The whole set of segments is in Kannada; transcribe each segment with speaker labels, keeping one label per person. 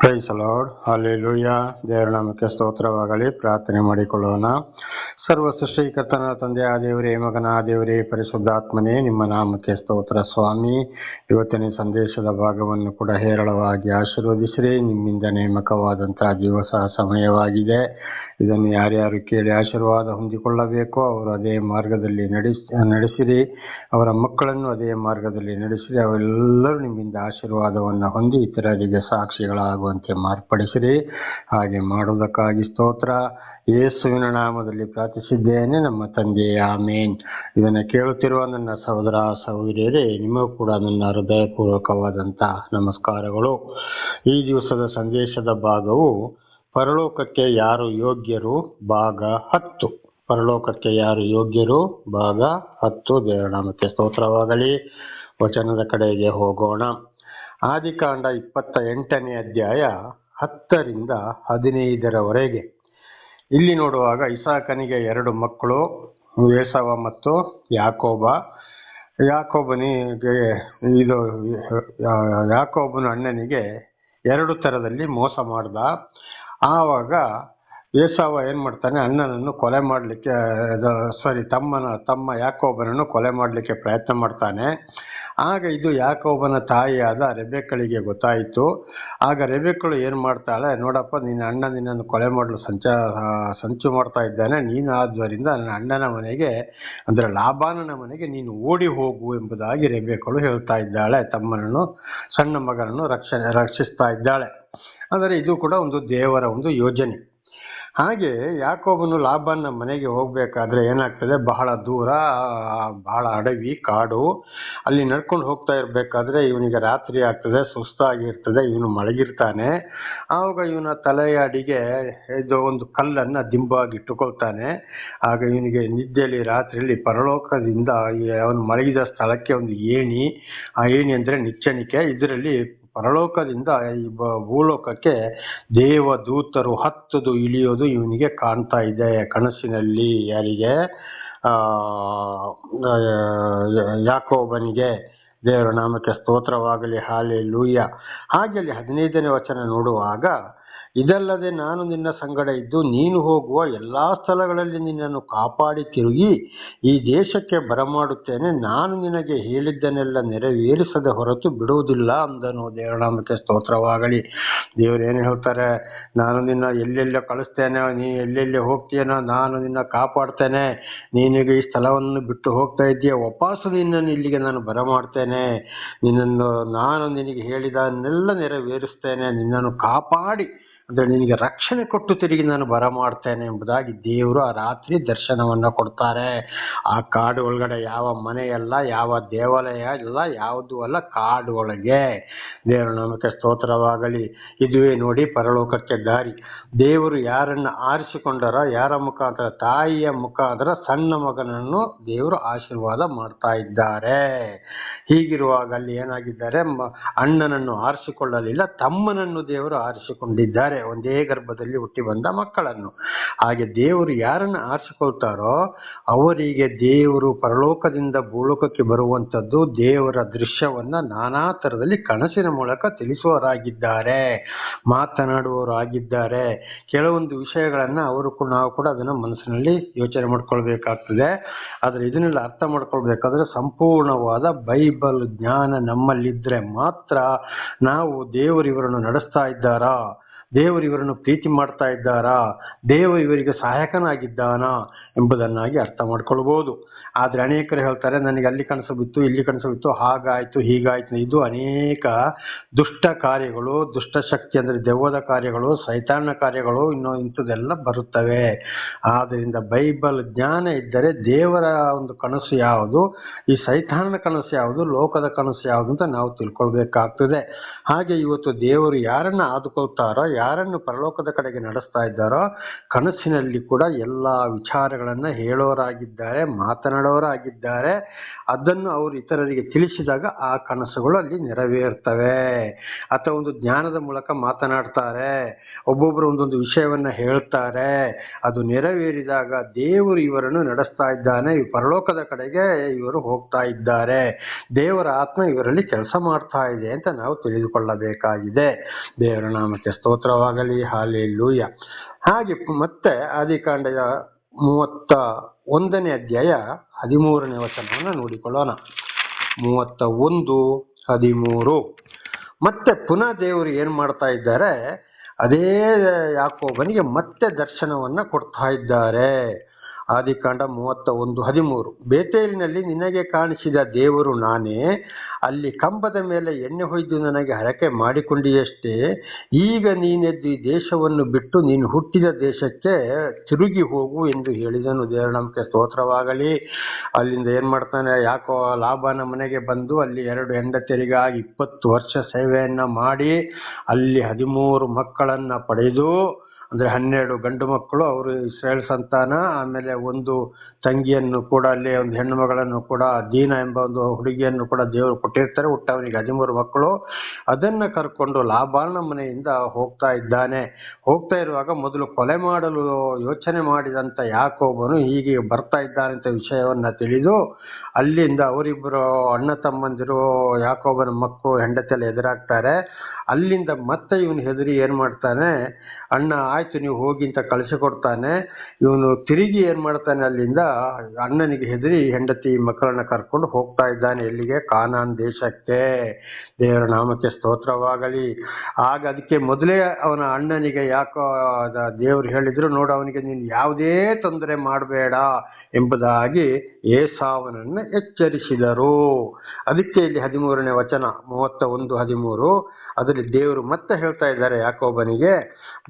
Speaker 1: ಪ್ರೈಸ್ ಲಾರ್ಡ್ ಲೂಯ್ಯ ದೇವರ ನಾಮಕ್ಕೆ ಸ್ತೋತ್ರವಾಗಲಿ. ಪ್ರಾರ್ಥನೆ ಮಾಡಿಕೊಳ್ಳೋಣ. ಸರ್ವ ಸೃಷ್ಟಿಕರ್ತನ ಆ ದೇವರೇ, ಮಗನ, ಆ ದೇವರೇ, ಪರಿಶುದ್ಧಾತ್ಮನೇ, ನಿಮ್ಮ ನಾಮಕ್ಕೆ ಸ್ತೋತ್ರ ಸ್ವಾಮಿ. ಇವತ್ತಿನ ಸಂದೇಶದ ಭಾಗವನ್ನು ಕೂಡ ಹೇರಳವಾಗಿ ಆಶೀರ್ವದಿಸಿರಿ. ನಿಮ್ಮಿಂದ ನೇಮಕವಾದಂತಹ ದಿವಸ ಸಮಯವಾಗಿದೆ. ಇದನ್ನು ಯಾರ್ಯಾರು ಕೇಳಿ ಆಶೀರ್ವಾದ ಹೊಂದಿಕೊಳ್ಳಬೇಕೋ ಅವರು ಅದೇ ಮಾರ್ಗದಲ್ಲಿ ನಡೆಸಿ, ನಡೆಸಿರಿ. ಅವರ ಮಕ್ಕಳನ್ನು ಅದೇ ಮಾರ್ಗದಲ್ಲಿ ನಡೆಸಿರಿ. ಅವರೆಲ್ಲರೂ ನಿಮ್ಮಿಂದ ಆಶೀರ್ವಾದವನ್ನು ಹೊಂದಿ ಇತರರಿಗೆ ಸಾಕ್ಷಿಗಳಾಗುವಂತೆ ಮಾರ್ಪಡಿಸಿರಿ. ಹಾಗೆ ಮಾಡುವುದಕ್ಕಾಗಿ ಸ್ತೋತ್ರ. ಯೇಸುವಿನ ನಾಮದಲ್ಲಿ ಪ್ರಾರ್ಥಿಸಿದ್ದೇನೆ ನಮ್ಮ ತಂದೆ. ಆಮೇನ್. ಇದನ್ನು ಕೇಳುತ್ತಿರುವ ನನ್ನ ಸಹೋದರ ಸಹೋದರಿಯರೇ, ನಿಮಗೂ ಕೂಡ ನನ್ನ ಹೃದಯಪೂರ್ವಕವಾದಂಥ ನಮಸ್ಕಾರಗಳು. ಈ ದಿವಸದ ಸಂದೇಶದ ಭಾಗವು ಪರಲೋಕಕ್ಕೆ ಯಾರು ಯೋಗ್ಯರು ಭಾಗ ಹತ್ತು. ಪರಲೋಕಕ್ಕೆ ಯಾರು ಯೋಗ್ಯರು ಭಾಗ ಹತ್ತು. ದೇವನಾಮಕ್ಕೆ ಸ್ತೋತ್ರವಾಗಲಿ. ವಚನದ ಕಡೆಗೆ ಹೋಗೋಣ. ಆದಿಕಾಂಡ ಇಪ್ಪತ್ತ ಎಂಟನೇ ಅಧ್ಯಾಯ ಹತ್ತರಿಂದ ಹದಿನೈದರವರೆಗೆ. ಇಲ್ಲಿ ನೋಡುವಾಗ ಇಸಾಕನಿಗೆ ಎರಡು ಮಕ್ಕಳು ವೇಸವ ಮತ್ತು ಯಾಕೋಬ. ಯಾಕೋಬನಿಗೆ ಇದು ಯಾಕೋಬನ ಅಣ್ಣನಿಗೆ ಎರಡು ಥರದಲ್ಲಿ ಮೋಸ ಮಾಡ್ದ. ಆವಾಗ ಏಸಾವ ಏನ್ ಮಾಡ್ತಾನೆ, ಅಣ್ಣನನ್ನು ಕೊಲೆ ಮಾಡಲಿಕ್ಕೆ ಸಾರಿ ತಮ್ಮನ, ತಮ್ಮ ಯಾಕೋಬನನ್ನು ಕೊಲೆ ಮಾಡಲಿಕ್ಕೆ ಪ್ರಯತ್ನ ಮಾಡ್ತಾನೆ. ಆಗ ಇದು ಯಾಕೋಬನ ತಾಯಿಯಾದ ರೆಬೆಕ್ಕಳಿಗೆ ಗೊತ್ತಾಯಿತು. ಆಗ ರೆಬೆಕ್ಕಳು ಏನ್ ಮಾಡ್ತಾಳೆ, ನೋಡಪ್ಪ, ನಿನ್ನ ಅಣ್ಣ ನಿನ್ನನ್ನು ಕೊಲೆ ಮಾಡಲು ಸಂಚ ಸಂಚು ಮಾಡ್ತಾ ಇದ್ದಾನೆ. ನೀನು ಆದ್ದರಿಂದ ನನ್ನ ಅಣ್ಣನ ಮನೆಗೆ, ಅಂದ್ರೆ ಲಾಭಾನನ ಮನೆಗೆ ನೀನು ಓಡಿ ಹೋಗು ಎಂಬುದಾಗಿ ರೆಬೆಕ್ಕಳು ಹೇಳ್ತಾ ಇದ್ದಾಳೆ. ತಮ್ಮನನ್ನು, ಸಣ್ಣ ಮಗನನ್ನು ರಕ್ಷಣೆ ರಕ್ಷಿಸ್ತಾ ಇದ್ದಾಳೆ. ಅಂದರೆ ಇದು ಕೂಡ ಒಂದು ದೇವರ ಒಂದು ಯೋಜನೆ. ಹಾಗೆ ಯಾಕೋಬನು ಲಾಭನ ಮನೆಗೆ ಹೋಗ್ಬೇಕಾದ್ರೆ ಏನಾಗ್ತದೆ? ಬಹಳ ದೂರ, ಬಹಳ ಅಡವಿ, ಕಾಡು. ಅಲ್ಲಿ ನಡ್ಕೊಂಡು ಹೋಗ್ತಾ ಇರ್ಬೇಕಾದ್ರೆ ಇವನಿಗೆ ರಾತ್ರಿ ಆಗ್ತದೆ, ಸುಸ್ತಾಗಿರ್ತದೆ, ಇವನು ಮಲಗಿರ್ತಾನೆ. ಆವಾಗ ಇವನ ತಲೆಯ ಅಡಿಗೆ ಇದು ಒಂದು ಕಲ್ಲನ್ನ ದಿಂಬಾಗಿ ಇಟ್ಟುಕೊಳ್ತಾನೆ. ಆಗ ಇವನಿಗೆ ನಿದ್ದೆಯಲ್ಲಿ ರಾತ್ರಿಯಲ್ಲಿ ಪರಲೋಕದಿಂದ ಅವನು ಮಳಗಿದ ಸ್ಥಳಕ್ಕೆ ಒಂದು ಏಣಿ. ಆ ಏಣಿ ಅಂದ್ರೆ ನಿಚ್ಚಣಿಕೆ. ಇದರಲ್ಲಿ ಪರಲೋಕದಿಂದ ಈ ಭೂಲೋಕಕ್ಕೆ ದೇವದೂತರು ಹತ್ತದು ಇಳಿಯೋದು ಇವನಿಗೆ ಕಾಣ್ತಾ ಇದೆ ಕನಸಿನಲ್ಲಿ ಯಾರಿಗೆ? ಯಾಕೋಬನಿಗೆ ದೇವರ ನಾಮಕ್ಕೆ ಸ್ತೋತ್ರವಾಗಲಿ ಹಾಲೆ ಲೂಯ್ಯ ಹಾಗೆ ಅಲ್ಲಿ ಹದಿನೈದನೇ ವಚನ ನೋಡುವಾಗ ಇದಲ್ಲದೆ ನಾನು ನಿನ್ನ ಸಂಗಡ ಇದ್ದು ನೀನು ಹೋಗುವ ಎಲ್ಲ ಸ್ಥಳಗಳಲ್ಲಿ ನಿನ್ನನ್ನು ಕಾಪಾಡಿ ತಿರುಗಿ ಈ ದೇಶಕ್ಕೆ ಬರಮಾಡುತ್ತೇನೆ. ನಾನು ನಿನಗೆ ಹೇಳಿದ್ದನ್ನೆಲ್ಲ ನೆರವೇರಿಸದೆ ಹೊರತು ಬಿಡುವುದಿಲ್ಲ ಅಂದನು. ದೇವರಾಮಕ್ಕೆ ಸ್ತೋತ್ರವಾಗಲಿ. ದೇವರೇನು ಹೇಳ್ತಾರೆ? ನಾನು ನಿನ್ನ ಎಲ್ಲೆಲ್ಲೋ ಕಳಿಸ್ತೇನೆ, ನೀ ಎಲ್ಲೆಲ್ಲಿ ಹೋಗ್ತೀಯನೋ ನಾನು ನಿನ್ನ ಕಾಪಾಡ್ತೇನೆ. ನೀನೀಗ ಈ ಸ್ಥಳವನ್ನು ಬಿಟ್ಟು ಹೋಗ್ತಾ ಇದ್ದೀಯ ವಾಪಸ್ಸು ನಿನ್ನನ್ನು ಇಲ್ಲಿಗೆ ನಾನು ಬರಮಾಡ್ತೇನೆ. ನಿನ್ನನ್ನು ನಾನು ನಿನಗೆ ಹೇಳಿದನ್ನೆಲ್ಲ ನೆರವೇರಿಸ್ತೇನೆ. ನಿನ್ನನ್ನು ಕಾಪಾಡಿ ಅಂದ್ರೆ ನಿನಗೆ ರಕ್ಷಣೆ ಕೊಟ್ಟು ತಿರುಗಿ ನಾನು ಬರ ಮಾಡ್ತೇನೆ ಎಂಬುದಾಗಿ ದೇವರು ಆ ರಾತ್ರಿ ದರ್ಶನವನ್ನ ಕೊಡ್ತಾರೆ. ಆ ಕಾಡು ಒಳಗಡೆ ಯಾವ ಮನೆಯಲ್ಲ, ಯಾವ ದೇವಾಲಯ ಇಲ್ಲ, ಯಾವುದು ಅಲ್ಲ, ಕಾಡು ಒಳಗೆ. ದೇವರ ನಮಗೆ ಸ್ತೋತ್ರವಾಗಲಿ. ಇದುವೇ ನೋಡಿ ಪರಲೋಕಕ್ಕೆ ದಾರಿ. ದೇವರು ಯಾರನ್ನ ಆರಿಸಿಕೊಂಡರ, ಯಾರ ಮುಖಾಂತರ, ತಾಯಿಯ ಮುಖಾಂತರ ಸಣ್ಣ ಮಗನನ್ನು ದೇವರು ಆಶೀರ್ವಾದ ಮಾಡ್ತಾ ಇದ್ದಾರೆ. ಹೀಗಿರುವಾಗ ಅಲ್ಲಿ ಏನಾಗಿದ್ದಾರೆ? ಅಣ್ಣನನ್ನು ಆರಿಸಿಕೊಳ್ಳಲಿಲ್ಲ, ತಮ್ಮನನ್ನು ದೇವರು ಆರಿಸಿಕೊಂಡಿದ್ದಾರೆ. ಒಂದೇ ಗರ್ಭದಲ್ಲಿ ಹುಟ್ಟಿ ಬಂದ ಮಕ್ಕಳನ್ನು. ಹಾಗೆ ದೇವರು ಯಾರನ್ನ ಆರಿಸಿಕೊಳ್ತಾರೋ ಅವರಿಗೆ ದೇವರು ಪರಲೋಕದಿಂದ ಭೂಲೋಕಕ್ಕೆ ಬರುವಂಥದ್ದು ದೇವರ ದೃಶ್ಯವನ್ನ ನಾನಾ ಥರದಲ್ಲಿ ಕನಸಿನ ಮೂಲಕ ತಿಳಿಸುವವರಾಗಿದ್ದಾರೆ, ಮಾತನಾಡುವವರು ಆಗಿದ್ದಾರೆ. ಕೆಲವೊಂದು ವಿಷಯಗಳನ್ನು ಅವರು ಕೂಡ ನಾವು ಕೂಡ ಅದನ್ನ ಮನಸ್ಸಿನಲ್ಲಿ ಯೋಚನೆ ಮಾಡ್ಕೊಳ್ಬೇಕಾಗ್ತದೆ. ಆದರೆ ಇದನ್ನೆಲ್ಲ ಅರ್ಥ ಮಾಡ್ಕೊಳ್ಬೇಕಾದ್ರೆ ಸಂಪೂರ್ಣವಾದ ಬೈಬಲ್ ಜ್ಞಾನ ನಮ್ಮಲ್ಲಿದ್ರೆ ಮಾತ್ರ ನಾವು ದೇವರಿವರನ್ನು ನಡೆಸ್ತಾ ಇದ್ದಾರಾ? ದೇವರು ಇವರನ್ನು ಪ್ರೀತಿ ಮಾಡ್ತಾ ಇದ್ದಾರಾ? ದೇವರು ಇವರಿಗೆ ಸಹಾಯಕನಾಗಿದ್ದಾನಾ ಎಂಬುದನ್ನಾಗಿ ಅರ್ಥ ಮಾಡ್ಕೊಳ್ಬಹುದು ಆದ್ರೆ ಅನೇಕರು ಹೇಳ್ತಾರೆ, ನನಗೆ ಅಲ್ಲಿ ಕನಸು ಬಿತ್ತು, ಇಲ್ಲಿ ಕನಸು ಬಿತ್ತು, ಹಾಗಾಯ್ತು, ಹೀಗಾಯ್ತು. ಇದು ಅನೇಕ ದುಷ್ಟ ಕಾರ್ಯಗಳು, ದುಷ್ಟ ಶಕ್ತಿ ಅಂದ್ರೆ ದೆವ್ವದ ಕಾರ್ಯಗಳು, ಸೈತಾನ ಕಾರ್ಯಗಳು, ಇನ್ನೂ ಇಂಥದ್ದೆಲ್ಲ ಬರುತ್ತವೆ. ಆದ್ದರಿಂದ ಬೈಬಲ್ ಜ್ಞಾನ ಇದ್ದರೆ ದೇವರ ಒಂದು ಕನಸು ಯಾವುದು, ಈ ಸೈತಾನನ ಕನಸು ಯಾವುದು, ಲೋಕದ ಕನಸು ಯಾವುದು ಅಂತ ನಾವು ತಿಳ್ಕೊಳ್ಬೇಕಾಗ್ತದೆ. ಹಾಗೆ ಇವತ್ತು ದೇವರು ಯಾರನ್ನ ಆದುಕೊಳ್ತಾರೋ, ಯಾರನ್ನು ಪರಲೋಕದ ಕಡೆಗೆ ನಡೆಸ್ತಾ ಇದ್ದಾರೋ, ಕನಸಿನಲ್ಲಿ ಕೂಡ ಎಲ್ಲ ವಿಚಾರಗಳನ್ನು ಹೇಳೋರಾಗಿದ್ದಾರೆ ಮಾತನಾಡೋರಾಗಿದ್ದಾರೆ ಅದನ್ನು ಅವರು ಇತರರಿಗೆ ತಿಳಿಸಿದಾಗ ಆ ಕನಸುಗಳು ಅಲ್ಲಿ ನೆರವೇರ್ತವೆ. ಅಥವಾ ಒಂದು ಜ್ಞಾನದ ಮೂಲಕ ಮಾತನಾಡ್ತಾರೆ. ಒಬ್ಬೊಬ್ಬರು ಒಂದೊಂದು ವಿಷಯವನ್ನು ಹೇಳ್ತಾರೆ. ಅದು ನೆರವೇರಿದಾಗ ದೇವರು ಇವರನ್ನು ನಡೆಸ್ತಾ ಇದ್ದಾನೆ. ಈ ಪರಲೋಕದ ಕಡೆಗೆ ಇವರು ಹೋಗ್ತಾ ಇದ್ದಾರೆ. ದೇವರ ಆತ್ಮ ಇವರಲ್ಲಿ ಕೆಲಸ ಮಾಡ್ತಾ ಇದೆ ಅಂತ ನಾವು ತಿಳಿದುಕೊಳ್ಳಬೇಕಾಗಿದೆ. ದೇವರ ನಾಮಕ್ಕೆ ಸ್ತೋತ್ರವಾಗಲಿ. ಹಾಲಿ ಲೂಯ ಹಾಗೆ ಮತ್ತೆ ಆದಿಕಾಂಡದ ಮೂವತ್ತ ಒಂದನೇ ಅಧ್ಯಾಯ ಹದಿಮೂರನೇ ವಚನವನ್ನು ನೋಡಿಕೊಳ್ಳೋಣ. ಮೂವತ್ತ ಒಂದು ಹದಿಮೂರು. ಮತ್ತೆ ಪುನಃ ದೇವರು ಏನು ಮಾಡ್ತಾ ಇದ್ದಾರೆ? ಅದೇ ಯಾಕೋಬನಿಗೆ ಮತ್ತೆ ದರ್ಶನವನ್ನ ಕೊಡ್ತಾ ಇದ್ದಾರೆ. ಆದಿಕಾಂಡ ಮೂವತ್ತ ಒಂದು ಹದಿಮೂರು. ಬೇತೇಲಿನಲ್ಲಿ ನಿನಗೆ ಕಾಣಿಸಿದ ದೇವರು ನಾನೇ. ಅಲ್ಲಿ ಕಂಬದ ಮೇಲೆ ಎಣ್ಣೆ ಹೊಯ್ದು ನನಗೆ ಹರಕೆ ಮಾಡಿಕೊಂಡಿಯಷ್ಟೇ. ಈಗ ನೀನೆದ್ದು ಈ ದೇಶವನ್ನು ಬಿಟ್ಟು ನೀನು ಹುಟ್ಟಿದ ದೇಶಕ್ಕೆ ತಿರುಗಿ ಹೋಗು ಎಂದು ಹೇಳಿದನು. ದೇವರ ನಮಗೆ ಸ್ತೋತ್ರವಾಗಲಿ. ಅಲ್ಲಿಂದ ಏನು ಮಾಡ್ತಾನೆ? ಯಾಕೋ ಲಾಭನ ಮನೆಗೆ ಬಂದು ಅಲ್ಲಿ ಎರಡು ಹೆಂಡತಿಯರಿಗಾಗಿ ಇಪ್ಪತ್ತು ವರ್ಷ ಸೇವೆಯನ್ನು ಮಾಡಿ ಅಲ್ಲಿ ಹದಿಮೂರು ಮಕ್ಕಳನ್ನ ಪಡೆದು ಅಂದ್ರೆ ಹನ್ನೆರಡು ಗಂಡು ಮಕ್ಕಳು, ಅವರು ಇಸ್ರೇಲ್ ಸಂತಾನ, ಆಮೇಲೆ ಒಂದು ತಂಗಿಯನ್ನು ಕೂಡ ಅಲ್ಲಿ, ಒಂದು ಹೆಣ್ಣು ಮಗಳನ್ನು ಕೂಡ ದೀನ ಎಂಬ ಒಂದು ಹುಡುಗಿಯನ್ನು ಕೂಡ ದೇವರು ಕೊಟ್ಟಿರ್ತಾರೆ. ಹುಟ್ಟವನಿಗೆ ಹದಿಮೂರು ಮಕ್ಕಳು. ಅದನ್ನ ಕರ್ಕೊಂಡು ಲಾಭಾನ ಮನೆಯಿಂದ ಹೋಗ್ತಾ ಇದ್ದಾನೆ. ಹೋಗ್ತಾ ಇರುವಾಗ ಮೊದಲು ಕೊಲೆ ಮಾಡಲು ಯೋಚನೆ ಮಾಡಿದಂತ ಯಾಕೋಬನು ಹೀಗೆ ಬರ್ತಾ ಇದ್ದಾನೆ ಅಂತ ವಿಷಯವನ್ನ ತಿಳಿದು, ಅಲ್ಲಿಂದ ಅವರಿಬ್ಬರು ಅಣ್ಣ ತಮ್ಮಂದಿರು ಯಾಕೋಬನ ಮಕ್ಕಳು ಹೆಂಡತಿಯಲ್ಲಿ ಎದುರಾಗ್ತಾರೆ. ಅಲ್ಲಿಂದ ಮತ್ತೆ ಇವನು ಹೆದರಿ ಏನು ಮಾಡ್ತಾನೆ? ಅಣ್ಣ, ಆಯ್ತು, ನೀವು ಹೋಗಿ ಅಂತ ಕಳಿಸಿಕೊಡ್ತಾನೆ ಇವನು ತಿರುಗಿ ಏನು ಮಾಡ್ತಾನೆ ಅಲ್ಲಿಂದ? ಅಣ್ಣನಿಗೆ ಹೆದರಿ ಹೆಂಡತಿ ಮಕ್ಕಳನ್ನ ಕರ್ಕೊಂಡು ಹೋಗ್ತಾ ಇದ್ದಾನೆ ಎಲ್ಲಿಗೆ? ಕಾನಾನ್ ದೇಶಕ್ಕೆ. ದೇವರ ನಾಮಕ್ಕೆ ಸ್ತೋತ್ರವಾಗಲಿ. ಆಗ ಅದಕ್ಕೆ ಮೊದಲೇ ಅವನ ಅಣ್ಣನಿಗೆ ಯಾಕೋ ದೇವರು ಹೇಳಿದ್ರು, ನೋಡು, ಅವನಿಗೆ ನೀನು ಯಾವುದೇ ತೊಂದರೆ ಮಾಡಬೇಡ ಎಂಬುದಾಗಿ ಏಸಾವನನ್ನು ಎಚ್ಚರಿಸಿದರು. ಅದಕ್ಕೆ ಇಲ್ಲಿ ಹದಿಮೂರನೇ ವಚನ ಮೂವತ್ತ ಒಂದು ಹದಿಮೂರು. ಅದರಲ್ಲಿ ದೇವರು ಮತ್ತೆ ಹೇಳ್ತಾ ಇದ್ದಾರೆ ಯಾಕೋಬನಿಗೆ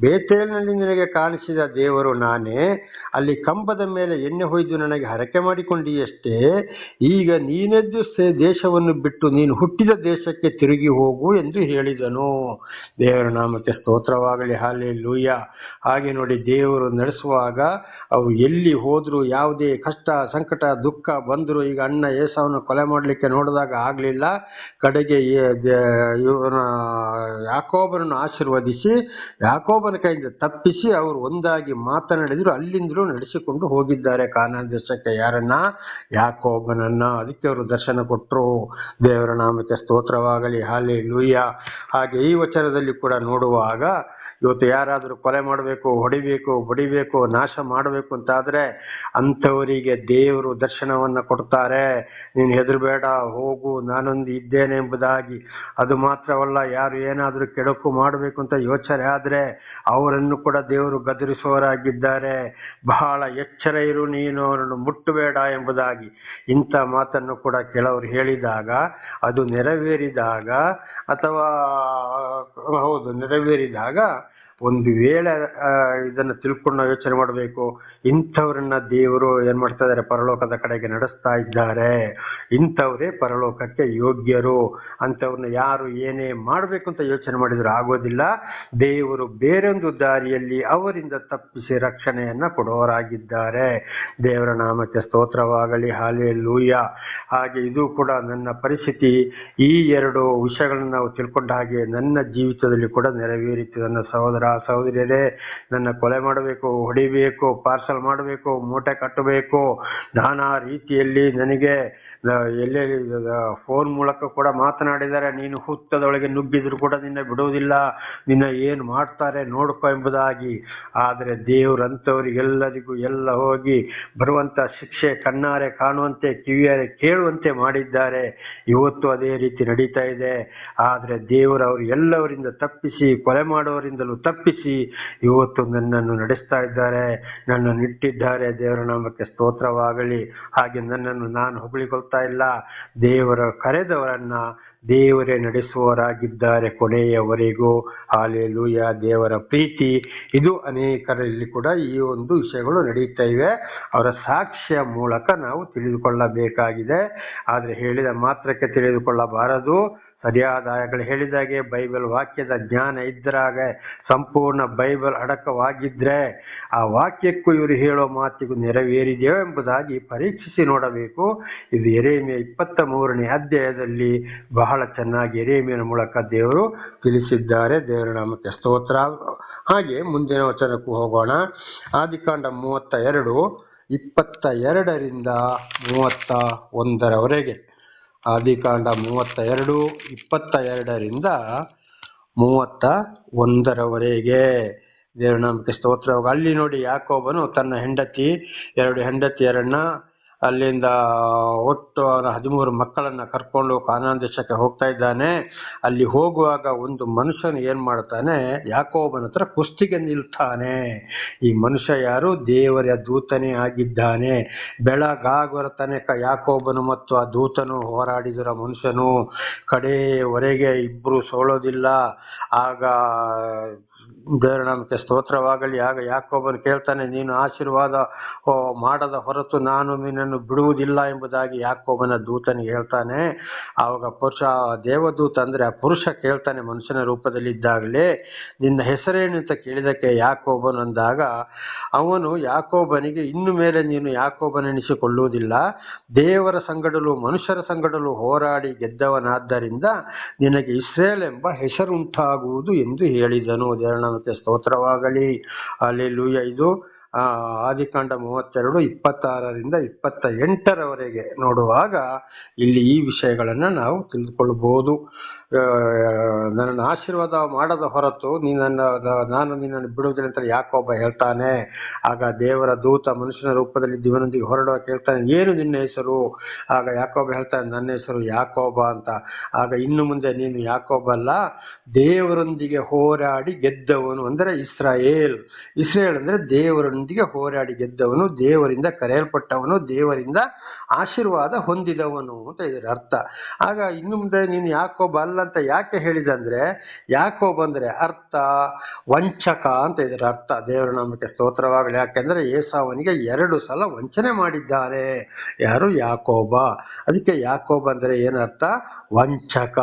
Speaker 1: ಬೇತೇಲಿನಲ್ಲಿ ನಿನಗೆ ಕಾಣಿಸಿದ ದೇವರು ನಾನೇ. ಅಲ್ಲಿ ಕಂಬದ ಮೇಲೆ ಎಣ್ಣೆ ಹೊಯ್ದು ನನಗೆ ಹರಕೆ ಮಾಡಿಕೊಂಡಿಯಷ್ಟೇ. ಈಗ ನೀನೆದ್ದು ದೇಶವನ್ನು ಬಿಟ್ಟು ನೀನು ಹುಟ್ಟಿದ ದೇಶಕ್ಕೆ ತಿರುಗಿ ಹೋಗು ಎಂದು ಹೇಳಿದನು. ದೇವರ ನಾಮಕ್ಕೆ ಸ್ತೋತ್ರವಾಗಲಿ ಹಾಲೆ ಲೂಯ್ಯ ಹಾಗೆ ನೋಡಿ ದೇವರು ನಡೆಸುವಾಗ ಅವು ಎಲ್ಲಿ ಹೋದ್ರು ಯಾವುದೇ ಕಷ್ಟ, ಸಂಕಟ, ದುಃಖ ಬಂದರು ಈಗ ಅಣ್ಣ ಏಸವನ್ನು ಕೊಲೆ ಮಾಡಲಿಕ್ಕೆ ನೋಡಿದಾಗ ಆಗಲಿಲ್ಲ. ಕಡೆಗೆ ಇವನ ಯಾಕೋಬರನ್ನು ಆಶೀರ್ವದಿಸಿ ಯಾಕೋಬನ ಕೈಯಿಂದ ತಪ್ಪಿಸಿ ಅವರು ಒಂದಾಗಿ ಮಾತನಾಡಿದ್ರು, ಅಲ್ಲಿಂದಲೂ ನಡೆಸಿಕೊಂಡು ಹೋಗಿದ್ದಾರೆ. ಕಾನನ ದೇಶಕ್ಕೆ ಯಾರನ್ನ? ಯಾಕೋಬನನ್ನ. ಅದಕ್ಕೆ ಅವರು ದರ್ಶನ ಕೊಟ್ಟರು ದೇವರ ನಾಮಕ್ಕೆ ಸ್ತೋತ್ರವಾಗಲಿ. ಹಾಲೆ ಲೂಯ್ಯ ಹಾಗೆ ಈ ವಚನದಲ್ಲಿ ಕೂಡ ನೋಡುವಾಗ ಇವತ್ತು ಯಾರಾದರೂ ಕೊಲೆ ಮಾಡಬೇಕು, ಹೊಡಿಬೇಕು ಬಡಿಬೇಕು ನಾಶ ಮಾಡಬೇಕು ಅಂತಾದ್ರೆ ಅಂಥವರಿಗೆ ದೇವರು ದರ್ಶನವನ್ನು ಕೊಡ್ತಾರೆ. ನೀನು ಹೆದರಬೇಡ, ಹೋಗು, ನಾನೊಂದು ಇದ್ದೇನೆ ಎಂಬುದಾಗಿ. ಅದು ಮಾತ್ರವಲ್ಲ, ಯಾರು ಏನಾದರೂ ಕೆಡಕು ಮಾಡಬೇಕು ಅಂತ ಯೋಚನೆ ಆದರೆ ಅವರನ್ನು ಕೂಡ ದೇವರು ಗದರಿಸುವವರಾಗಿದ್ದಾರೆ. ಬಹಳ ಎಚ್ಚರ ಇರು ನೀನು, ಅವರನ್ನು ಮುಟ್ಟಬೇಡ ಎಂಬುದಾಗಿ. ಇಂಥ ಮಾತನ್ನು ಕೂಡ ಕೆಲವರು ಹೇಳಿದಾಗ, ಅದು ನೆರವೇರಿದಾಗ ಅಥವಾ, ಹೌದು, ನೆರವೇರಿದಾಗ ಒಂದು ವೇಳೆ ಇದನ್ನು ತಿಳ್ಕೊಂಡು ನಾವು ಯೋಚನೆ ಮಾಡಬೇಕು. ಇಂಥವ್ರನ್ನ ದೇವರು ಏನ್ ಮಾಡ್ತಾ ಇದ್ದಾರೆ ಪರಲೋಕದ ಕಡೆಗೆ ನಡೆಸ್ತಾ ಇದ್ದಾರೆ. ಇಂಥವ್ರೇ ಪರಲೋಕಕ್ಕೆ ಯೋಗ್ಯರು. ಅಂಥವ್ರನ್ನ ಯಾರು ಏನೇ ಮಾಡಬೇಕು ಅಂತ ಯೋಚನೆ ಮಾಡಿದ್ರು ಆಗೋದಿಲ್ಲ. ದೇವರು ಬೇರೊಂದು ದಾರಿಯಲ್ಲಿ ಅವರಿಂದ ತಪ್ಪಿಸಿ ರಕ್ಷಣೆಯನ್ನ ಕೊಡೋರಾಗಿದ್ದಾರೆ. ದೇವರ ನಾಮಕ್ಕೆ ಸ್ತೋತ್ರವಾಗಲಿ. ಹಾಲೆ ಲೂಯ ಹಾಗೆ ಇದು ಕೂಡ ನನ್ನ ಪರಿಸ್ಥಿತಿ. ಈ ಎರಡು ವಿಷಯಗಳನ್ನು ನಾವು ತಿಳ್ಕೊಂಡ ಹಾಗೆ ನನ್ನ ಜೀವಿತದಲ್ಲಿ ಕೂಡ ನೆರವೇರಿತು. ನನ್ನ ಸಹೋದರ ಸಹೋದರಿಯರೇ ನನ್ನ ಕೊಲೆ ಮಾಡಬೇಕು ಹೊಡಿಬೇಕು ಪಾರ್ಸಲ್ ಮಾಡಬೇಕು ಮೂಟೆ ಕಟ್ಟಬೇಕು ನಾನಾ ರೀತಿಯಲ್ಲಿ ನನಗೆ ಎಲ್ಲೆಲ್ಲಿ ಫೋನ್ ಮೂಲಕ ಕೂಡ ಮಾತನಾಡಿದ್ದಾರೆ ನೀನು ಹುತ್ತದೊಳಗೆ ನುಗ್ಗಿದ್ರು ಕೂಡ ನಿನ್ನ ಬಿಡುವುದಿಲ್ಲ. ನಿನ್ನ ಏನು ಮಾಡ್ತಾರೆ ನೋಡ್ಕೊ ಎಂಬುದಾಗಿ. ಆದರೆ ದೇವರಂಥವರಿಗೆಲ್ಲರಿಗೂ ಎಲ್ಲ ಹೋಗಿ ಬರುವಂತ ಶಿಕ್ಷೆ ಕಣ್ಣಾರೆ ಕಾಣುವಂತೆ, ಕಿವಿಯಾರೆ ಕೇಳುವಂತೆ ಮಾಡಿದ್ದಾರೆ. ಇವತ್ತು ಅದೇ ರೀತಿ ನಡೀತಾ ಇದೆ. ಆದರೆ ದೇವರು ಅವರು ಎಲ್ಲವರಿಂದ ತಪ್ಪಿಸಿ, ಕೊಲೆ ಮಾಡುವವರಿಂದಲೂ ತಪ್ಪಿಸಿ ಇವತ್ತು ನನ್ನನ್ನು ನಡೆಸ್ತಾ ಇದ್ದಾರೆ. ನನ್ನನ್ನು ಇಟ್ಟಿದ್ದಾರೆ. ದೇವರ ನಾಮಕ್ಕೆ ಸ್ತೋತ್ರವಾಗಲಿ. ಹಾಗೆ ನನ್ನನ್ನು ನಾನು ಹೊಗಳಿಕೊಳ್ತಾ ಇಲ್ಲ. ದೇವರ ಕರೆದವರನ್ನ ದೇವರೇ ನಡೆಸುವವರಾಗಿದ್ದಾರೆ ಕೊನೆಯವರೆಗೂ. ಹಾಲೆಲೂಯ, ದೇವರ ಪ್ರೀತಿ. ಇದು ಅನೇಕರಲ್ಲಿ ಕೂಡ ಈ ಒಂದು ವಿಷಯಗಳು ಇವೆ. ಅವರ ಸಾಕ್ಷ್ಯ ಮೂಲಕ ನಾವು ತಿಳಿದುಕೊಳ್ಳಬೇಕಾಗಿದೆ. ಆದರೆ ಹೇಳಿದ ಮಾತ್ರಕ್ಕೆ ತಿಳಿದುಕೊಳ್ಳಬಾರದು. ಸರಿಯಾದ ಹೇಳಿದಾಗೆ ಬೈಬಲ್ ವಾಕ್ಯದ ಜ್ಞಾನ ಇದ್ರಾಗ ಸಂಪೂರ್ಣ ಬೈಬಲ್ ಅಡಕವಾಗಿದ್ರೆ ಆ ವಾಕ್ಯಕ್ಕೂ ಇವರು ಹೇಳೋ ಮಾತಿಗೂ ನೆರವೇರಿದೆಯೋ ಎಂಬುದಾಗಿ ಪರೀಕ್ಷಿಸಿ ನೋಡಬೇಕು. ಇದು ಎರೇಮಿಯ ಇಪ್ಪತ್ತ ಮೂರನೇ ಅಧ್ಯಾಯದಲ್ಲಿ ಬಹಳ ಚೆನ್ನಾಗಿ ಎರೇಮಿಯನ ಮೂಲಕ ದೇವರು ತಿಳಿಸಿದ್ದಾರೆ. ದೇವರ ನಾಮಕ್ಕೆ ಸ್ತೋತ್ರ. ಹಾಗೆ ಮುಂದಿನ ವಚನಕ್ಕೂ ಹೋಗೋಣ. ಆದಿಕಾಂಡ ಮೂವತ್ತ ಎರಡು, ಇಪ್ಪತ್ತ ಎರಡರಿಂದ ಮೂವತ್ತ ಒಂದರವರೆಗೆ. ಆದಿಕಾಂಡ ಮೂವತ್ತ ಎರಡು ಇಪ್ಪತ್ತ ಎರಡರಿಂದ ಮೂವತ್ತ ಒಂದರವರೆಗೆ ದೇವರ ನಾಮಕ್ಕೆ ಅಲ್ಲಿ ನೋಡಿ ಯಾಕೋಬನು ತನ್ನ ಹೆಂಡತಿ, ಎರಡು ಹೆಂಡತಿಯರನ್ನ ಅಲ್ಲಿಂದ ಒಟ್ಟು ಅವನ ಹದಿಮೂರು ಮಕ್ಕಳನ್ನ ಕರ್ಕೊಂಡು ಕಾನಾನ್ ದೇಶಕ್ಕೆ ಹೋಗ್ತಾ ಇದ್ದಾನೆ. ಅಲ್ಲಿ ಹೋಗುವಾಗ ಒಂದು ಮನುಷ್ಯನು ಏನ್ ಮಾಡ್ತಾನೆ, ಯಾಕೋಬನ ಹತ್ರ ಕುಸ್ತಿಗೆ ನಿಲ್ತಾನೆ. ಈ ಮನುಷ್ಯ ಯಾರು? ದೇವರ ದೂತನೇ ಆಗಿದ್ದಾನೆ. ಬೆಳಗಾಗುವ ತನಕ ಯಾಕೋಬನು ಮತ್ತು ಆ ದೂತನು ಹೋರಾಡಿದರ ಮನುಷ್ಯನು ಕಡೆಯವರೆಗೆ ಇಬ್ರು ಸೋಳೋದಿಲ್ಲ. ಆಗ ದೇವರ, ನಮಗೆ ಸ್ತೋತ್ರವಾಗಲಿ. ಆಗ ಯಾಕೊಬ್ಬನು ಕೇಳ್ತಾನೆ, ನೀನು ಆಶೀರ್ವಾದ ಮಾಡದ ಹೊರತು ನಾನು ನಿನ್ನನ್ನು ಬಿಡುವುದಿಲ್ಲ ಎಂಬುದಾಗಿ ಯಾಕೊಬ್ಬನ ದೂತನಿಗೆ ಹೇಳ್ತಾನೆ. ಆವಾಗ ಪುರುಷ ದೇವದೂತ ಅಂದರೆ ಆ ಪುರುಷ ಕೇಳ್ತಾನೆ ಮನುಷ್ಯನ ರೂಪದಲ್ಲಿ ಇದ್ದಾಗಲೇ ನಿನ್ನ ಹೆಸರೇನು ಅಂತ ಕೇಳಿದಕ್ಕೆ ಯಾಕೋಬನು ಅಂದಾಗ, ಅವನು ಯಾಕೋಬನಿಗೆ, ಇನ್ನು ಮೇಲೆ ನೀನು ಯಾಕೋಬನೆನಿಸಿಕೊಳ್ಳುವುದಿಲ್ಲ. ದೇವರ ಸಂಗಡಲು ಮನುಷ್ಯರ ಸಂಗಡಲು ಹೋರಾಡಿ ಗೆದ್ದವನಾದ್ದರಿಂದ ನಿನಗೆ ಇಸ್ರೇಲ್ ಎಂಬ ಹೆಸರುಂಟಾಗುವುದು ಎಂದು ಹೇಳಿದನು. ದೇವರನಾಮಕ್ಕೆ ಸ್ತೋತ್ರವಾಗಲಿ. ಅಲ್ಲಿ ಇದು ಆ, ಆದಿಕಾಂಡ ಮೂವತ್ತೆರಡು ಇಪ್ಪತ್ತಾರರಿಂದ ಇಪ್ಪತ್ತ ಎಂಟರವರೆಗೆ ನೋಡುವಾಗ ಇಲ್ಲಿ ಈ ವಿಷಯಗಳನ್ನು ನಾವು ತಿಳಿದುಕೊಳ್ಳಬಹುದು ನನ್ನನ್ನು ಆಶೀರ್ವಾದ ಮಾಡದ ಹೊರತು ನಿನ್ನನ್ನು ನಾನು ನಿನ್ನನ್ನು ಬಿಡುವುದಿಲ್ಲ ಅಂತ ಯಾಕೊಬ್ಬ ಹೇಳ್ತಾನೆ. ಆಗ ದೇವರ ದೂತ ಮನುಷ್ಯನ ರೂಪದಲ್ಲಿ ದಿವನೊಂದಿಗೆ ಹೊರಡುವ ಕೇಳ್ತಾನೆ, ಏನು ನಿನ್ನ ಹೆಸರು? ಆಗ ಯಾಕೋಬ ಹೇಳ್ತಾನೆ, ನನ್ನ ಹೆಸರು ಯಾಕೋಬ ಅಂತ. ಆಗ ಇನ್ನು ಮುಂದೆ ನೀನು ಯಾಕೋಬ ಅಲ್ಲ, ದೇವರೊಂದಿಗೆ ಹೋರಾಡಿ ಗೆದ್ದವನು ಅಂದರೆ ಇಸ್ರಾಯೇಲ್. ಇಸ್ರೇಲ್ ಅಂದ್ರೆ ದೇವರೊಂದಿಗೆ ಹೋರಾಡಿ ಗೆದ್ದವನು, ದೇವರಿಂದ ಕರೆಯಲ್ಪಟ್ಟವನು, ದೇವರಿಂದ ಆಶೀರ್ವಾದ ಹೊಂದಿದವನು ಅಂತ ಇದರ ಅರ್ಥ. ಆಗ ಇನ್ನು ಮುಂದೆ ನೀನು ಯಾಕೋಬ ಅಲ್ಲ ಅಂತ ಯಾಕೆ ಹೇಳಿದಂದ್ರೆ, ಯಾಕೋಬ ಅಂದ್ರೆ ಅರ್ಥ, ವಂಚಕ ಅಂತ ಇದರ ಅರ್ಥ. ದೇವರ ನಾಮಕ್ಕೆ ಸ್ತೋತ್ರವಾಗಲಿ. ಯಾಕೆಂದ್ರೆ ಏಸಾವನಿಗೆ ಎರಡು ಸಲ ವಂಚನೆ ಮಾಡಿದ್ದಾರೆ. ಯಾರು? ಯಾಕೋಬ. ಅದಕ್ಕೆ ಯಾಕೋಬ ಅಂದ್ರೆ ಏನರ್ಥ ವಂಚಕ.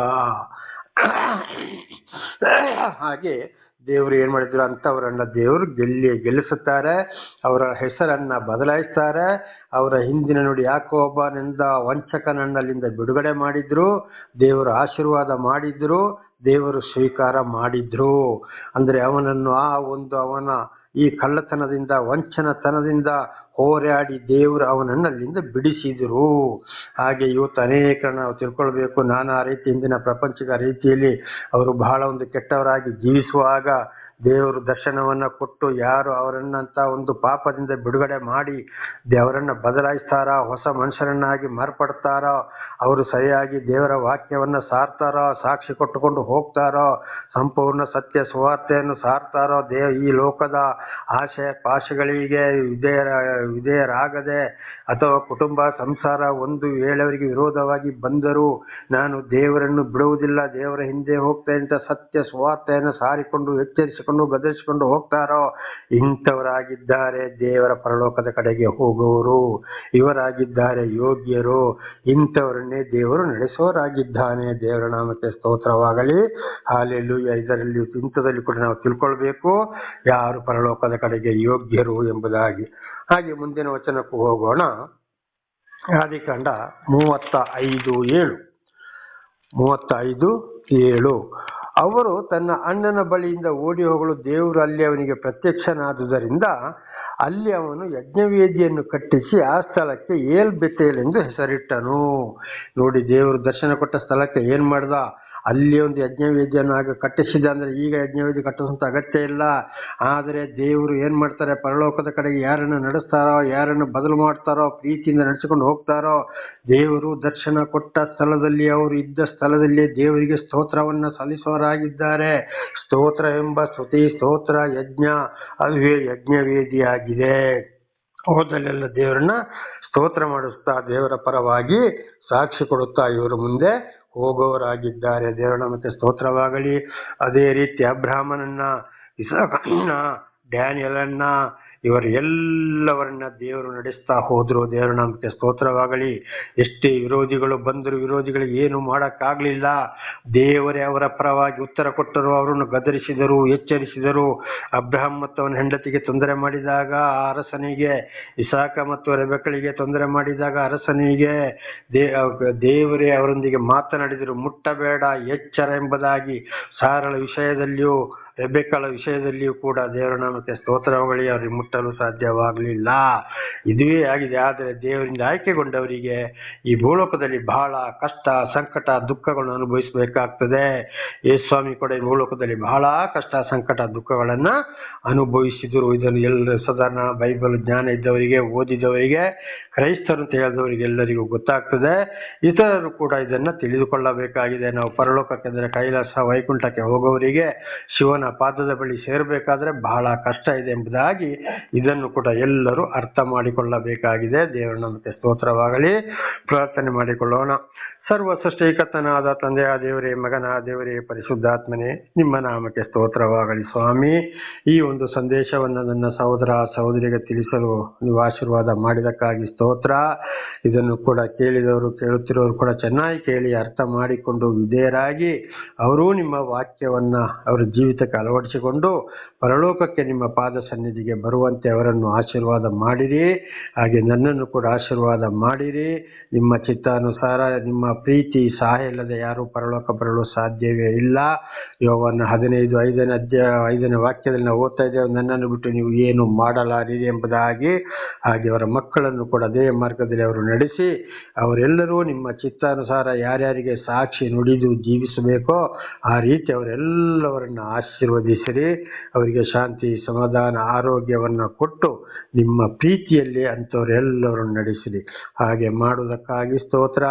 Speaker 1: ಹಾಗೆ ದೇವರು ಏನ್ ಮಾಡಿದ್ರು ಅಂತವರನ್ನ ದೇವರು ಗೆಲ್ಲಿ, ಗೆಲ್ಲಿಸುತ್ತಾರೆ. ಅವರ ಹೆಸರನ್ನ ಬದಲಾಯಿಸ್ತಾರೆ. ಅವರ ಹಿಂದಿನ ನೋಡಿ ಯಾಕೋಬನಿಂದ ವಂಚಕನನ್ನಲ್ಲಿಂದ ಬಿಡುಗಡೆ ಮಾಡಿದ್ರು. ದೇವರು ಆಶೀರ್ವಾದ ಮಾಡಿದ್ರು. ದೇವರು ಸ್ವೀಕಾರ ಮಾಡಿದ್ರು. ಅಂದ್ರೆ ಅವನನ್ನು ಆ ಒಂದು ಅವನ ಈ ಕಳ್ಳತನದಿಂದ, ವಂಚನತನದಿಂದ ಹೋರಾಡಿ ದೇವರು ಅವನನ್ನು ಅಲ್ಲಿಂದ ಬಿಡಿಸಿದರು. ಹಾಗೆ ಇವತ್ತು ಅನೇಕ ನಾವು ತಿಳ್ಕೊಳ್ಬೇಕು. ನಾನಾ ರೀತಿ ಇಂದಿನ ಪ್ರಪಂಚದ ರೀತಿಯಲ್ಲಿ ಅವರು ಬಹಳ ಒಂದು ಕೆಟ್ಟವರಾಗಿ ಜೀವಿಸುವಾಗ ದೇವರು ದರ್ಶನವನ್ನ ಕೊಟ್ಟು ಯಾರು ಅವರನ್ನಂತ ಒಂದು ಪಾಪದಿಂದ ಬಿಡುಗಡೆ ಮಾಡಿ ದೇವರನ್ನ ಬದಲಾಯಿಸ್ತಾರ, ಹೊಸ ಮನುಷ್ಯರನ್ನಾಗಿ ಮಾರ್ಪಡ್ತಾರೋ, ಅವರು ಸರಿಯಾಗಿ ದೇವರ ವಾಕ್ಯವನ್ನ ಸಾರ್ತಾರೋ, ಸಾಕ್ಷಿ ಕೊಟ್ಟುಕೊಂಡು ಹೋಗ್ತಾರೋ, ಸಂಪೂರ್ಣ ಸತ್ಯ ಸುವಾರ್ತೆಯನ್ನು ಸಾರ್ತಾರೋ ದೇವ ಈ ಲೋಕದ ಆಶೆ ಪಾಶಗಳಿಗೆ ವಿಧೇಯರ ವಿಧೇಯರಾಗದೆ ಅಥವಾ ಕುಟುಂಬ ಸಂಸಾರ ಒಂದು ಏಳವರಿಗೆ ವಿರೋಧವಾಗಿ ಬಂದರೂ ನಾನು ದೇವರನ್ನು ಬಿಡುವುದಿಲ್ಲ, ದೇವರ ಹಿಂದೆ ಹೋಗ್ತಾ ಅಂತ ಸತ್ಯ ಸುವಾರ್ತೆಯನ್ನು ಸಾರಿಕೊಂಡು ಎಚ್ಚರಿಸಿಕೊಂಡು ಗದರಿಸಿಕೊಂಡು ಹೋಗ್ತಾರೋ? ಇಂಥವರಾಗಿದ್ದಾರೆ, ದೇವರ ಪರಲೋಕದ ಕಡೆಗೆ ಹೋಗುವವರು ಇವರಾಗಿದ್ದಾರೆ ಯೋಗ್ಯರು. ಇಂಥವರನ್ನೇ ದೇವರು ನಡೆಸೋರಾಗಿದ್ದಾನೆ. ದೇವರ ನಾಮಕ್ಕೆ ಸ್ತೋತ್ರವಾಗಲಿ. ಹಾಲೆಲ್ಲೂ ಇದರಲ್ಲಿ ಇಂಥದಲ್ಲಿ ಕೂಡ ನಾವು ತಿಳ್ಕೊಳ್ಬೇಕು. ಯಾರು ಪರಲೋಕದ ಕಡೆಗೆ ಯೋಗ್ಯರು ಎಂಬುದಾಗಿ. ಹಾಗೆ ಮುಂದಿನ ವಚನಕ್ಕೂ ಹೋಗೋಣ. ಆದಿಕಾಂಡ ಮೂವತ್ತ ಐದು ಏಳು. ಮೂವತ್ತೈದು ಏಳು. ಅವರು ತನ್ನ ಅಣ್ಣನ ಬಳಿಯಿಂದ ಓಡಿ ಹೋಗಲು ದೇವರು ಅಲ್ಲಿ ಅವನಿಗೆ ಪ್ರತ್ಯಕ್ಷನಾದುದರಿಂದ ಅಲ್ಲಿ ಅವನು ಯಜ್ಞವೇದಿಯನ್ನು ಕಟ್ಟಿಸಿ ಆ ಸ್ಥಳಕ್ಕೆ ಏಲ್ ಬೆತೇಲ್ ಎಂದು ಹೆಸರಿಟ್ಟನು. ನೋಡಿ ದೇವರು ದರ್ಶನ ಕೊಟ್ಟ ಸ್ಥಳಕ್ಕೆ ಏನ್ ಮಾಡ್ದ? ಅಲ್ಲಿ ಒಂದು ಯಜ್ಞವೇದಿಯನ್ನು ಆಗ ಕಟ್ಟಿಸಿದ ಅಂದರೆ ಈಗ ಯಜ್ಞವೇದಿ ಕಟ್ಟಿಸುವಂತ ಅಗತ್ಯ ಇಲ್ಲ. ಆದರೆ ದೇವರು ಏನು ಮಾಡ್ತಾರೆ? ಪರಲೋಕದ ಕಡೆಗೆ ಯಾರನ್ನು ನಡೆಸ್ತಾರೋ, ಯಾರನ್ನು ಬದಲು ಮಾಡ್ತಾರೋ, ಪ್ರೀತಿಯಿಂದ ನಡೆಸಿಕೊಂಡು ಹೋಗ್ತಾರೋ, ದೇವರು ದರ್ಶನ ಕೊಟ್ಟ ಸ್ಥಳದಲ್ಲಿ, ಅವರು ಇದ್ದ ಸ್ಥಳದಲ್ಲಿ ದೇವರಿಗೆ ಸ್ತೋತ್ರವನ್ನು ಸಲ್ಲಿಸುವರಾಗಿದ್ದಾರೆ ಸ್ತೋತ್ರ ಎಂಬ ಸ್ತುತಿ, ಸ್ತೋತ್ರ ಯಜ್ಞ ಅದುವೇ ಯಜ್ಞವೇದಿಯಾಗಿದೆ. ಹೋದಲ್ಲೆಲ್ಲ ದೇವರನ್ನ ಸ್ತೋತ್ರ ಮಾಡಿಸ್ತಾ ದೇವರ ಪರವಾಗಿ ಸಾಕ್ಷಿ ಕೊಡುತ್ತಾ ಇವರ ಮುಂದೆ ಹೋಗೋರಾಗಿದ್ದಾರೆ ದೇವರ ಮತ್ತೆ ಸ್ತೋತ್ರವಾಗಲಿ. ಅದೇ ರೀತಿ ಅಬ್ರಾಹ್ಮನನ್ನ ಇಸಾಕನ್ನ ಡ್ಯಾನಿಯಲನ್ನ ಇವರು ಎಲ್ಲವರನ್ನ ದೇವರು ನಡೆಸ್ತಾ ಹೋದ್ರು. ದೇವರ ನಾಮಕ್ಕೆ ಸ್ತೋತ್ರವಾಗಲಿ. ಎಷ್ಟೇ ವಿರೋಧಿಗಳು ಬಂದರು ವಿರೋಧಿಗಳಿಗೆ ಏನು ಮಾಡೋಕ್ಕಾಗಲಿಲ್ಲ. ದೇವರೇ ಅವರ ಪರವಾಗಿ ಉತ್ತರ ಕೊಟ್ಟರು, ಅವರನ್ನು ಗದರಿಸಿದರು, ಎಚ್ಚರಿಸಿದರು. ಅಬ್ರಹಂ ಮತ್ತು ಅವನ ಹೆಂಡತಿಗೆ ತೊಂದರೆ ಮಾಡಿದಾಗ ಅರಸನಿಗೆ, ಇಸಾಕ ಮತ್ತು ರೆಬೆಕ್ಕಳಿಗೆ ತೊಂದರೆ ಮಾಡಿದಾಗ ಅರಸನಿಗೆ ದೇವರೇ ಅವರೊಂದಿಗೆ ಮಾತನಾಡಿದರು. ಮುಟ್ಟಬೇಡ, ಎಚ್ಚರ ಎಂಬುದಾಗಿ ಸಾರಳ ವಿಷಯದಲ್ಲಿಯೂ ರೆಬೆಕ್ಕಳ ವಿಷಯದಲ್ಲಿಯೂ ಕೂಡ ದೇವರ ನಾಮಕ್ಕೆ ಸ್ತೋತ್ರವಳಿ ಅವರಿಗೆ ಮುಟ್ಟಲು ಸಾಧ್ಯವಾಗಲಿಲ್ಲ. ಇದುವೇ ಆಗಿದೆ. ಆದರೆ ದೇವರಿಂದ ಆಯ್ಕೆಗೊಂಡವರಿಗೆ ಈ ಭೂಲೋಕದಲ್ಲಿ ಬಹಳ ಕಷ್ಟ, ಸಂಕಟ, ದುಃಖಗಳನ್ನು ಅನುಭವಿಸಬೇಕಾಗ್ತದೆ. ಯೇಸ್ವಾಮಿ ಕೂಡ ಈ ಭೂಲೋಕದಲ್ಲಿ ಬಹಳ ಕಷ್ಟ, ಸಂಕಟ, ದುಃಖಗಳನ್ನು ಅನುಭವಿಸಿದರು. ಇದನ್ನು ಎಲ್ಲ ಸಾಧಾರಣ ಬೈಬಲ್ ಜ್ಞಾನ ಇದ್ದವರಿಗೆ, ಓದಿದವರಿಗೆ ಕ್ರೈಸ್ತರು ಅಂತ ಹೇಳಿದವರಿಗೆ ಎಲ್ಲರಿಗೂ ಗೊತ್ತಾಗ್ತದೆ. ಇತರರು ಕೂಡ ಇದನ್ನು ತಿಳಿದುಕೊಳ್ಳಬೇಕಾಗಿದೆ. ನಾವು ಪರಲೋಕಕ್ಕೆ ಅಂದರೆ ಕೈಲಾಸ ವೈಕುಂಠಕ್ಕೆ ಹೋಗೋವರಿಗೆ ಶಿವನ ಪಾದದ ಬಳಿ ಸೇರಬೇಕಾದ್ರೆ ಬಹಳ ಕಷ್ಟ ಇದೆ ಎಂಬುದಾಗಿ ಇದನ್ನು ಕೂಡ ಎಲ್ಲರೂ ಅರ್ಥ ಮಾಡಿಕೊಳ್ಳಬೇಕಾಗಿದೆ. ದೇವರ ನಮಗೆ ಸ್ತೋತ್ರವಾಗಲಿ. ಪ್ರಾರ್ಥನೆ ಮಾಡಿಕೊಳ್ಳೋಣ. ಸರ್ವ ಸೃಷ್ಟಿಕರ್ತನಾದ ತಂದೆಯ ದೇವರೇ ಮಗನ ದೇವರೇ, ಪರಿಶುದ್ಧಾತ್ಮನೇ, ನಿಮ್ಮ ನಾಮಕ್ಕೆ ಸ್ತೋತ್ರವಾಗಲಿ ಸ್ವಾಮಿ. ಈ ಒಂದು ಸಂದೇಶವನ್ನು ನನ್ನ ಸಹೋದರ ಸಹೋದರಿಗೆ ತಿಳಿಸಲು ನೀವು ಆಶೀರ್ವಾದ ಮಾಡಿದಕ್ಕಾಗಿ ಸ್ತೋತ್ರ. ಇದನ್ನು ಕೂಡ ಕೇಳಿದವರು ಕೇಳುತ್ತಿರೋರು ಕೂಡ ಚೆನ್ನಾಗಿ ಕೇಳಿ, ಅರ್ಥ ಮಾಡಿಕೊಂಡು ವಿಧೇಯರಾಗಿ ಅವರೂ ನಿಮ್ಮ ವಾಕ್ಯವನ್ನು ಅವರ ಜೀವಿತಕ್ಕೆ ಅಳವಡಿಸಿಕೊಂಡು ಪರಲೋಕಕ್ಕೆ ನಿಮ್ಮ ಪಾದ ಸನ್ನಿಧಿಗೆ ಬರುವಂತೆ ಅವರನ್ನು ಆಶೀರ್ವಾದ ಮಾಡಿರಿ. ಹಾಗೆ ನನ್ನನ್ನು ಕೂಡ ಆಶೀರ್ವಾದ ಮಾಡಿರಿ. ನಿಮ್ಮ ಚಿತ್ತಾನುಸಾರ, ನಿಮ್ಮ ಪ್ರೀತಿ, ಸಹಾಯ ಇಲ್ಲದೆ ಯಾರೂ ಪರಲೋಕ ಬರಲು ಸಾಧ್ಯವೇ ಇಲ್ಲ. ಯೋವನ್ನು ಹದಿನೈದು, ಐದನೇ ಅಧ್ಯಾಯ, ಐದನೇ ವಾಕ್ಯದಲ್ಲಿ ನಾವು ಓದ್ತಾ ಇದ್ದೇವೆ, ನನ್ನನ್ನು ಬಿಟ್ಟು ನೀವು ಏನು ಮಾಡಲಾರಿರಿ ಎಂಬುದಾಗಿ. ಹಾಗೆ ಅವರ ಮಕ್ಕಳನ್ನು ಕೂಡ ಅದೇ ಮಾರ್ಗದಲ್ಲಿ ಅವರು ನಡೆಸಿ, ಅವರೆಲ್ಲರೂ ನಿಮ್ಮ ಚಿತ್ತಾನುಸಾರ ಯಾರ್ಯಾರಿಗೆ ಸಾಕ್ಷಿ ನುಡಿದು ಜೀವಿಸಬೇಕೋ, ಆ ರೀತಿ ಅವರೆಲ್ಲವರನ್ನು ಆಶೀರ್ವದಿಸಿರಿ. ಅವರಿಗೆ ಶಾಂತಿ, ಸಮಾಧಾನ, ಆರೋಗ್ಯವನ್ನು ಕೊಟ್ಟು ನಿಮ್ಮ ಪ್ರೀತಿಯಲ್ಲಿ ಅಂಥವರೆಲ್ಲರನ್ನು ನಡೆಸಿರಿ. ಹಾಗೆ ಮಾಡುವುದಕ್ಕಾಗಿ ಸ್ತೋತ್ರ.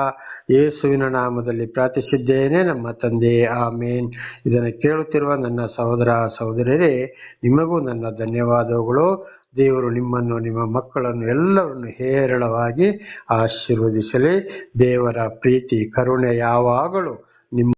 Speaker 1: ಯೇಸುವಿನ ನಾಮದಲ್ಲಿ ಪ್ರಾರ್ಥಿಸಿದ್ದೇನೆ. ನಮ್ಮ ತಂದೆ, ಆಮೇನ್. ಇದನ್ನು ಕೇಳುತ್ತಿರುವ ನನ್ನ ಸಹೋದರ ಸಹೋದರರೇ ನಿಮಗೂ ನನ್ನ ಧನ್ಯವಾದಗಳು. ದೇವರು ನಿಮ್ಮನ್ನು, ನಿಮ್ಮ ಮಕ್ಕಳನ್ನು ಎಲ್ಲರನ್ನು ಹೇರಳವಾಗಿ ಆಶೀರ್ವದಿಸಲಿ. ದೇವರ ಪ್ರೀತಿ, ಕರುಣೆ ಯಾವಾಗಲೂ ನಿಮ್ಮ